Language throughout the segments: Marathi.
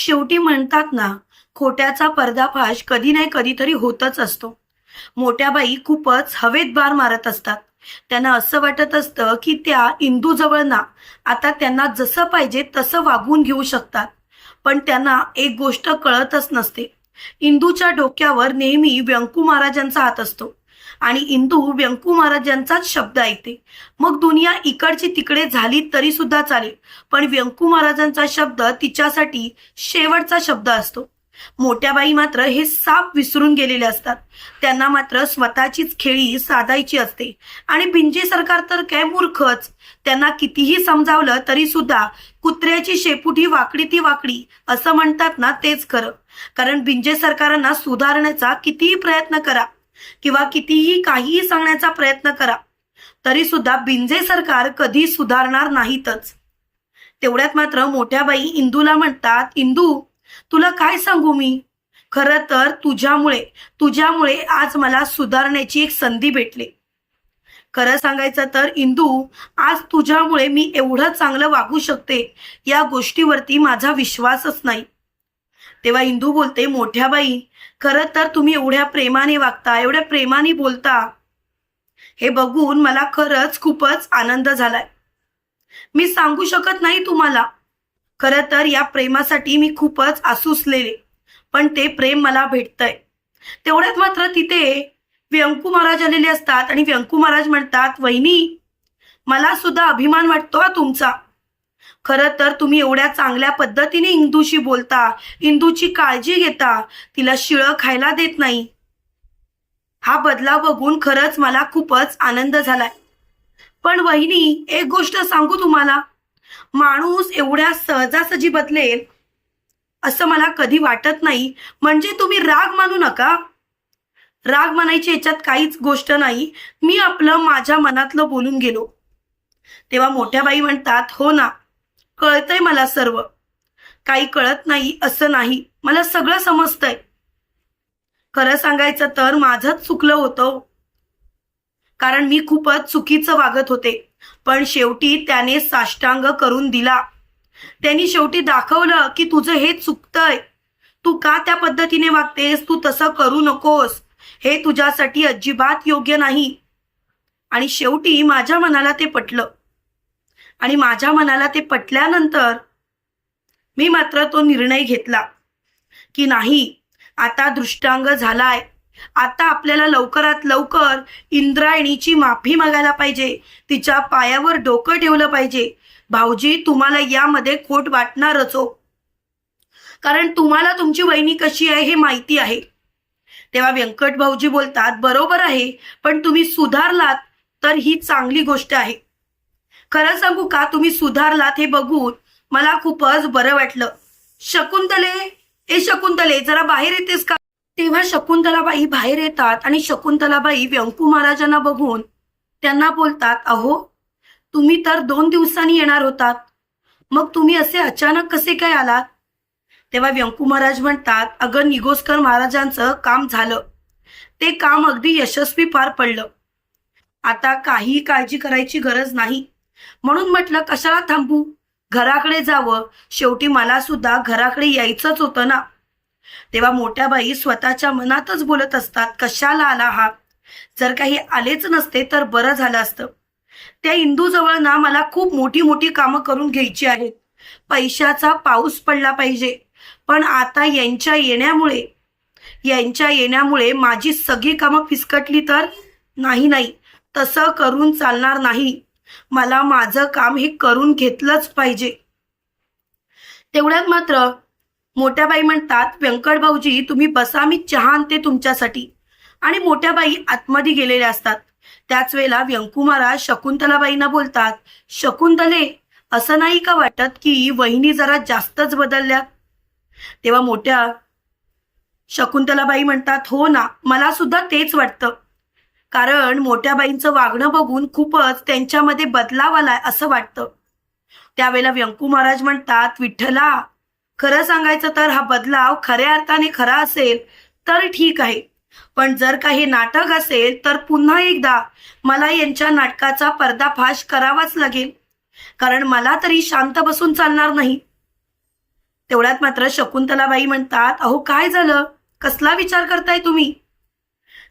शेवटी म्हणतात ना खोट्याचा पर्दाफाश कधी नाही कधीतरी होतच असतो. मोठ्या बाई खूपच हवेत बार मारत असतात. त्यांना असं वाटत असतं की त्या इंदूजवळ ना आता त्यांना जसं पाहिजे तसं वागून घेऊ शकतात. पण त्यांना एक गोष्ट कळतच नसते. इंदूच्या डोक्यावर नेहमी व्यंकू महाराजांचा हात असतो. आणि इंदू व्यंकू महाराजांचाच शब्द ऐकते. मग दुनिया इकडची तिकडे झाली तरी सुद्धा चालेल. पण व्यंकू महाराजांचा शब्द तिच्यासाठी शेवटचा शब्द असतो. मोठ्या बाई मात्र हे साप विसरून गेलेले असतात. त्यांना मात्र स्वतःचीच खेळी साधायची असते. आणि बिंजे सरकार तर काय मूर्खच. त्यांना कितीही समजावलं तरी सुद्धा कुत्र्याची शेपुटी वाकडी ती वाकडी असं म्हणतात ना तेच खरं. कारण बिंजे सरकारांना सुधारण्याचा कितीही प्रयत्न करा. किंवा कितीही काहीही सांगण्याचा प्रयत्न करा तरी सुद्धा बिंजे सरकार कधी सुधारणार नाहीतच. तेवढ्यात मात्र मोठ्या बाई इंदूला म्हणतात इंदू तुला काय सांगू मी? खरं तर तुझ्यामुळे तुझ्यामुळे आज मला सुधारण्याची एक संधी भेटली. खरं सांगायचं तर इंदू आज तुझ्यामुळे मी एवढं चांगलं वागू शकते या गोष्टीवरती माझा विश्वासच नाही. तेव्हा इंदू बोलते मोठ्या बाई खरं तर तुम्ही एवढ्या प्रेमाने वागता एवढ्या प्रेमाने बोलता. हे बघून मला खरंच खूपच आनंद झालाय. मी सांगू शकत नाही तुम्हाला. खरं तर या प्रेमासाठी मी खूपच आसुसलेले पण ते प्रेम मला भेटतंय. तेवढ्यात मात्र तिथे व्यंकू महाराज आलेले असतात आणि व्यंकू महाराज म्हणतात वहिनी मला सुद्धा अभिमान वाटतो तुमचा. खरं तर तुम्ही एवढ्या चांगल्या पद्धतीने इंदूशी बोलता इंदूची काळजी घेता तिला शिळं खायला देत नाही. हा बदलाव बघून खरंच मला खूपच आनंद झालाय. पण वहिनी एक गोष्ट सांगू तुम्हाला. माणूस एवढ्या सहजासहजी बदलेल असं मला कधी वाटत नाही. म्हणजे तुम्ही राग मानू नका. राग मानायची याच्यात काहीच गोष्ट नाही. मी आपलं माझ्या मनातलं बोलून गेलो. तेव्हा मोठ्या बाई म्हणतात हो ना कळतंय मला सर्व. काही कळत नाही असं नाही. मला सगळं समजतंय. खरं सांगायचं तर माझंच चुकलं होतं हो. कारण मी खूपच चुकीचं वागत होते. पण शेवटी त्याने साष्टांग करून दिला. त्यांनी शेवटी दाखवलं की तुझं हे चुकतंय. तू का त्या पद्धतीने वागतेस? तू तसं करू नकोस. हे तुझ्यासाठी अजिबात योग्य नाही. आणि शेवटी माझ्या मनाला ते पटलं. आणि माझ्या मनाला ते पटल्यानंतर मी मात्र तो निर्णय घेतला की नाही आता दृष्टांग झालाय. आता आपल्याला लवकरात लवकर इंद्रायणीची माफी मागायला पाहिजे. तिच्या पायावर डोकं ठेवलं पाहिजे. भाऊजी तुम्हाला यामध्ये खोट वाटणारच हो. कारण तुम्हाला तुमची वहिनी कशी आहे हे माहिती आहे. तेव्हा व्यंकट भाऊजी बोलतात बरोबर आहे पण तुम्ही सुधारलात तर ही चांगली गोष्ट आहे. खरं सांगू का तुम्ही सुधारलात हे बघून मला खूपच बरं वाटलं. शकुंतले ए शकुंतले जरा बाहेर येतेस का? तेव्हा शकुंतलाबाई बाहेर येतात आणि शकुंतलाबाई व्यंकू महाराजांना बघून त्यांना बोलतात अहो तुम्ही तर दोन दिवसांनी येणार होतात. मग तुम्ही असे अचानक कसे काय आलात? तेव्हा व्यंकू महाराज म्हणतात अगं निगोस्कर महाराजांचं काम झालं. ते काम अगदी यशस्वी पार पडलं. आता काही काळजी करायची गरज नाही. म्हणून म्हटलं कशाला थांबू? घराकडे जावं. शेवटी मला सुद्धा घराकडे यायचंच होतं ना. तेव्हा मोठ्या बाई स्वतःच्या मनातच बोलत असतात कशाला आला हा? जर काही आलेच नसते तर बरं झालं असतं. त्या इंदूजवळ ना मला खूप मोठी मोठी कामं करून घ्यायची आहेत. पैशाचा पाऊस पडला पाहिजे. पण आता यांच्या येण्यामुळे यांच्या येण्यामुळे माझी सगळी कामं फिसकटली तर नाही नाही. तसं करून चालणार नाही. मला माझं काम हे करून घेतलंच पाहिजे. तेवढ्यात मात्र मोठ्याबाई म्हणतात व्यंकट भाऊजी तुम्ही बसा मी चहा आणते तुमच्यासाठी. आणि मोठ्याबाई आतमध्ये गेलेल्या असतात. त्याच वेळेला व्यंकू महाराज शकुंतलाबाईंना बोलतात शकुंतले असं नाही का वाटत की वहिनी जरा जास्तच बदलल्या? तेव्हा मोठ्या शकुंतलाबाई म्हणतात हो ना मला सुद्धा तेच वाटतं. कारण मोठ्या बाईंचं वागणं बघून खूपच त्यांच्यामध्ये बदलाव आलाय असं वाटतं. त्यावेळेला व्यंकू महाराज म्हणतात विठ्ठला खरं सांगायचं तर हा बदलाव खऱ्या अर्थाने खरा असेल तर ठीक आहे. पण जर काही नाटक असेल तर पुन्हा एकदा मला यांच्या नाटकाचा पर्दाफाश करावाच लागेल. कारण मला तरी शांत बसून चालणार नाही. तेवढ्यात मात्र शकुंतलाबाई म्हणतात अहो काय झालं? कसला विचार करताय तुम्ही?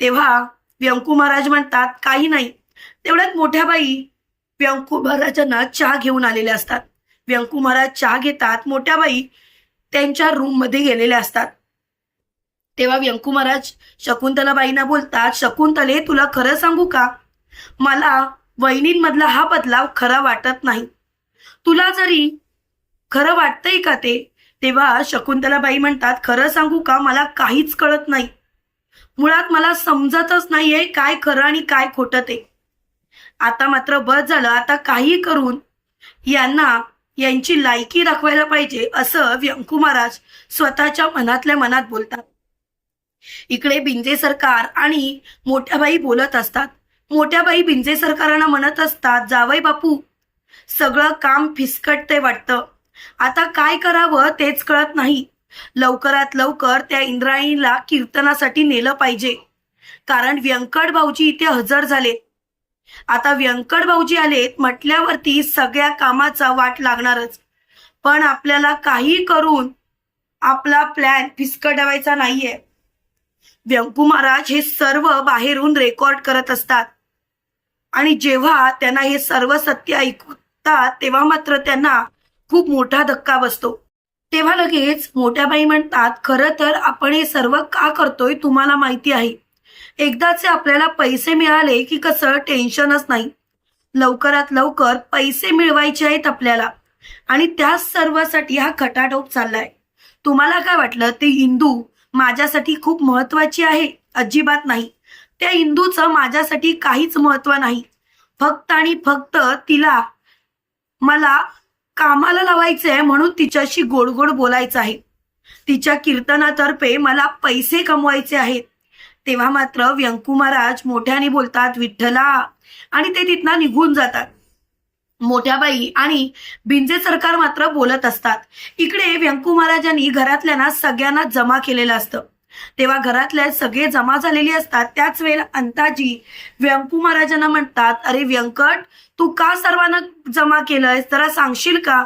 तेव्हा व्यंकू महाराज म्हणतात काही नाही. तेवढ्यात मोठ्या बाई व्यंकू महाराजांना चहा घेऊन आलेल्या असतात. व्यंकू महाराज चहा घेतात मोठ्या बाई त्यांच्या रूममध्ये गेलेल्या असतात. तेव्हा व्यंकू महाराज शकुंतलाबाईंना बोलतात शकुंतले तुला खरं सांगू का? मला वहिनींमधला हा बदलाव खरा वाटत नाही. तुला जरी खरं वाटतंय का ते? तेव्हा शकुंतलाबाई म्हणतात खरं सांगू का? मला काहीच कळत नाही. मुळात मला समजतच नाहीये काय खरं आणि काय खोटं ते. आता मात्र बस झालं आता काही करून यांना यांची लायकी दाखवायला पाहिजे असं व्यंकू महाराज स्वतःच्या मनातल्या मनात बोलतात. इकडे बिंजे सरकार आणि मोठ्याबाई बोलत असतात. मोठ्याबाई बिंजे सरकारांना म्हणत असतात जावई बापू सगळं काम फिसकटते वाटतं. आता काय करावं तेच कळत नाही. लवकरात लवकर त्या इंद्रायणीला कीर्तनासाठी नेलं पाहिजे. कारण व्यंकट भाऊजी इथे हजर झाले आता व्यंकट भाऊजी आलेत म्हटल्यावरती सगळ्या कामाचा वाट लागणारच. पण आपल्याला काही करून आपला प्लॅन फिसकटवायचा नाहीये. व्यंकू महाराज हे सर्व बाहेरून रेकॉर्ड करत असतात. आणि जेव्हा त्यांना हे सर्व सत्य ऐकतात तेव्हा मात्र त्यांना खूप मोठा धक्का बसतो. तेव्हा लगेच मोठ्या बाई म्हणतात खरं तर आपण हे सर्व का करतोय तुम्हाला माहिती आहे. एकदाचे आपल्याला पैसे मिळाले की कसं टेन्शनच नाही. लवकरात लवकर पैसे मिळवायचे आहेत आपल्याला. आणि त्या सर्वासाठी हा खटाटोप चाललाय. तुम्हाला काय वाटलं? ते हिंदू माझ्यासाठी खूप महत्वाची आहे. अजिबात नाही. त्या हिंदूचं माझ्यासाठी काहीच महत्त्व नाही. फक्त आणि फक्त तिला मला कामाला लावायचं आहे म्हणून तिच्याशी गोड गोड बोलायचं आहे. तिच्या कीर्तनातर्फे मला पैसे कमवायचे आहेत. तेव्हा मात्र व्यंकू महाराज मोठ्याने बोलतात विठ्ठला. आणि ते तिथनं निघून जातात. मोठ्याबाई आणि बिंजे सरकार मात्र बोलत असतात. इकडे व्यंकू महाराजांनी घरातल्यांना सगळ्यांना जमा केलेलं असतं. तेव्हा घरातले सगळे जमा झालेले असतात. त्याच वेळेला अंताजी व्यंकू महाराजांना म्हणतात अरे व्यंकट तू का सर्वांना जमा केलंयस? जरा सांगशील का?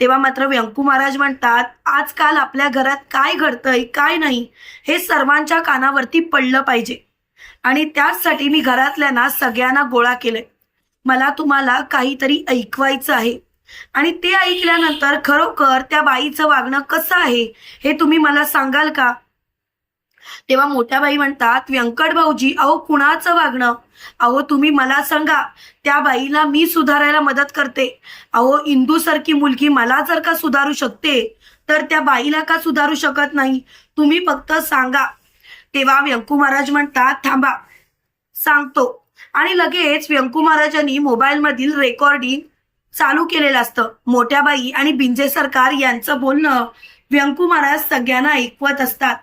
तेव्हा मात्र व्यंकू महाराज म्हणतात आजकाल आपल्या घरात काय घडतंय काय नाही हे सर्वांच्या कानावरती पडलं पाहिजे. आणि त्याचसाठी मी घरातल्यांना सगळ्यांना गोळा केलंय. मला तुम्हाला काहीतरी ऐकवायचं आहे. आणि ते ऐकल्यानंतर खरोखर त्या बाईचं वागणं कसं आहे हे तुम्ही मला सांगाल का? तेव्हा मोठ्या बाई म्हणतात व्यंकट भाऊजी अहो कुणाचं वागणं? अहो तुम्ही मला सांगा त्या बाईला मी सुधारायला मदत करते. अहो इंदू सारखी मुलगी मला जर का सुधारू शकते तर त्या बाईला का सुधारू शकत नाही? तुम्ही फक्त सांगा. तेव्हा व्यंकू महाराज म्हणतात थांबा सांगतो. आणि लगेच व्यंकू महाराजांनी मोबाईलमधील रेकॉर्डिंग चालू केलेलं असतं. मोठ्या बाई आणि बिंजे सरकार यांचं बोलणं व्यंकू महाराज सगळ्यांना ऐकवत असतात.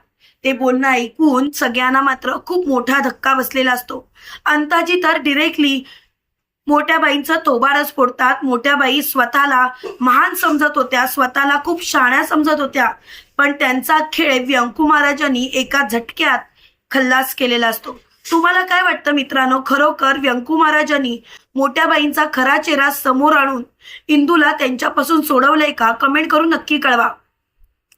ते बोलणं ऐकून सगळ्यांना मात्र खूप मोठा धक्का बसलेला असतो. अंताजी तर डिरेक्टली मोठ्या बाईंचा तोबाडच फोडतात. मोठ्या बाई स्वतःला महान समजत होत्या. स्वतःला खूप शाण्या समजत होत्या. पण त्यांचा खेळ व्यंकू महाराजांनी एका झटक्यात खल्लास केलेला असतो. तुम्हाला काय वाटतं मित्रांनो? खरोखर व्यंकू महाराजांनी मोठ्या बाईंचा खरा चेहरा समोर आणून इंदूला त्यांच्यापासून सोडवलंय का? कमेंट करून नक्की कळवा.